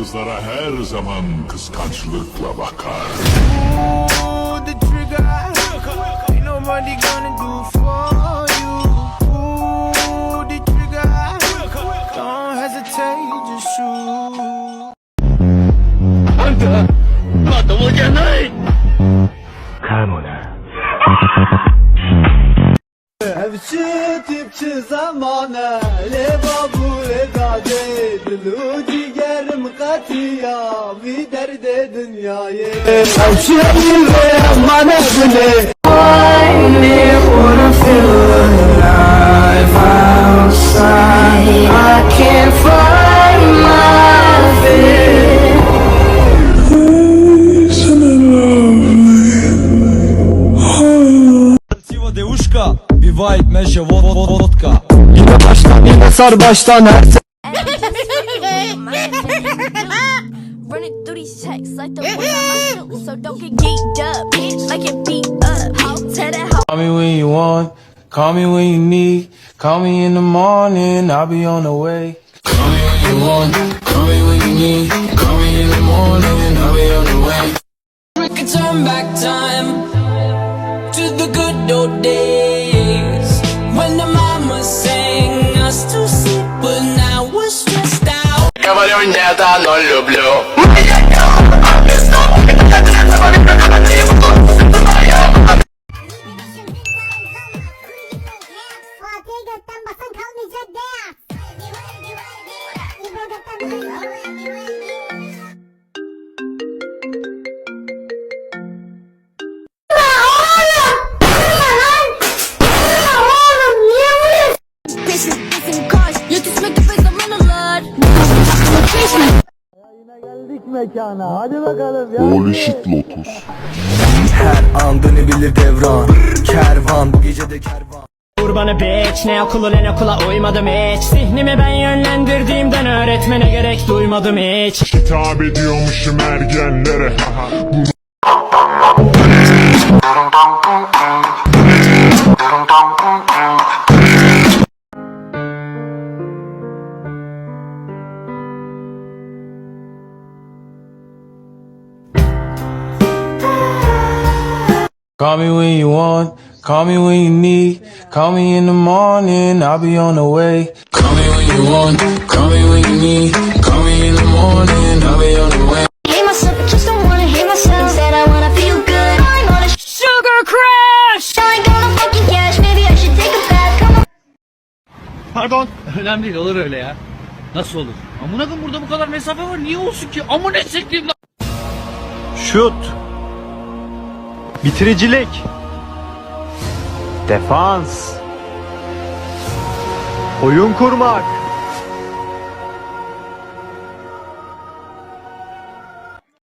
yıldızlara her zaman kıskançlıkla bakar. Pull the trigger. Ain't nobody gonna do for you. Pull the trigger. Don't hesitate, just shoot. Hevşi tipçi zamane Le babu edade Dilu cigerim katiya Vi derde dünyayı. Hevşi ve Bir meşe vo- vo- vo- vodka. Yine baştan yine sar baştan her Running through these checks like the way shoes, so don't get geeked up, bitch. Like it beat up. Tell that hoe Call me when you want, call me when you need. Call me in the morning, I'll be on the way. Call me when you want, call me when you need. меня давно люблю Песня, песня, кайф, я тут смотрю, Holy shit Lotus. Her an dönebilir devran. Kervan bu gece de kervan. Kurbanı bitch Ne okulu ne okula uymadım hiç. Zihnimi ben yönlendirdiğimden öğretmene gerek duymadım hiç. Hitap ediyormuşum ergenlere. Call me when you want, call me when you need. Call me in the morning, I'll be on the way. Call me when you want, call me when you need. Call me in the morning, I'll be on the way. Hate myself, I just don't wanna hate myself. Instead, I wanna feel good. I'm on a Sugar Crash I ain't gonna fucking cash. Maybe I should take a bath. Come on. Pardon Önemli değil olur öyle ya Nasıl olur Amına koyayım burada bu kadar mesafe var niye olsun ki Amına esekliyim lan Şut Bitiricilik. Defans. Oyun kurmak